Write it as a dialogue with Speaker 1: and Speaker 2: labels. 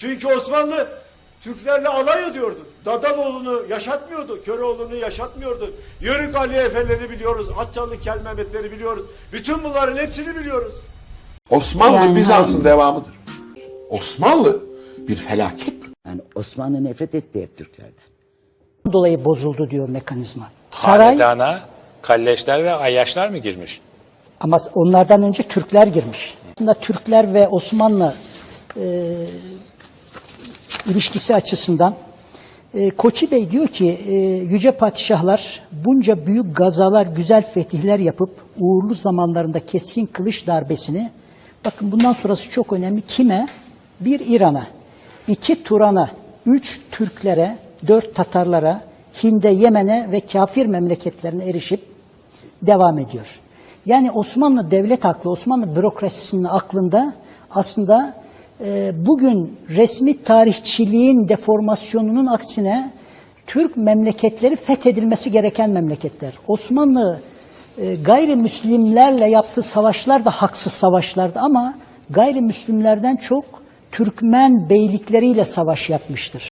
Speaker 1: Çünkü Osmanlı Türklerle alay ediyordu. Dadaloğlu'nu yaşatmıyordu, Köroğlu'nu yaşatmıyordu. Yörük Ali Efe'leri biliyoruz, Atçalı Kel Mehmetleri biliyoruz. Bütün bunların hepsini biliyoruz.
Speaker 2: Osmanlı
Speaker 3: Yani
Speaker 2: Bizans'ın devamıdır. Osmanlı bir felaket.
Speaker 3: Yani Osmanlı nefret etti hep Türklerden. dolayı bozuldu diyor mekanizma. Saray
Speaker 4: Hanedana kalleşler ve ayyaşlar mı girmiş?
Speaker 3: ama onlardan önce Türkler girmiş. Aslında Türkler ve Osmanlı e, ilişkisi açısından e, Koçi Bey diyor ki e, yüce padişahlar bunca büyük gazalar, güzel fetihler yapıp uğurlu zamanlarında keskin kılıç darbesini bakın bundan sonrası çok önemli. Kime? Bir İran'a, iki Turan'a, üç Türklere, dört Tatarlara, Hind'e, Yemen'e ve kafir memleketlerine erişip devam ediyor. Yani Osmanlı devlet aklı, Osmanlı bürokrasisinin aklında aslında bugün resmi tarihçiliğin deformasyonunun aksine Türk memleketleri fethedilmesi gereken memleketler. Osmanlı e, gayrimüslimlerle yaptığı savaşlar da haksız savaşlardı ama gayrimüslimlerden çok Türkmen beylikleriyle savaş yapmıştır.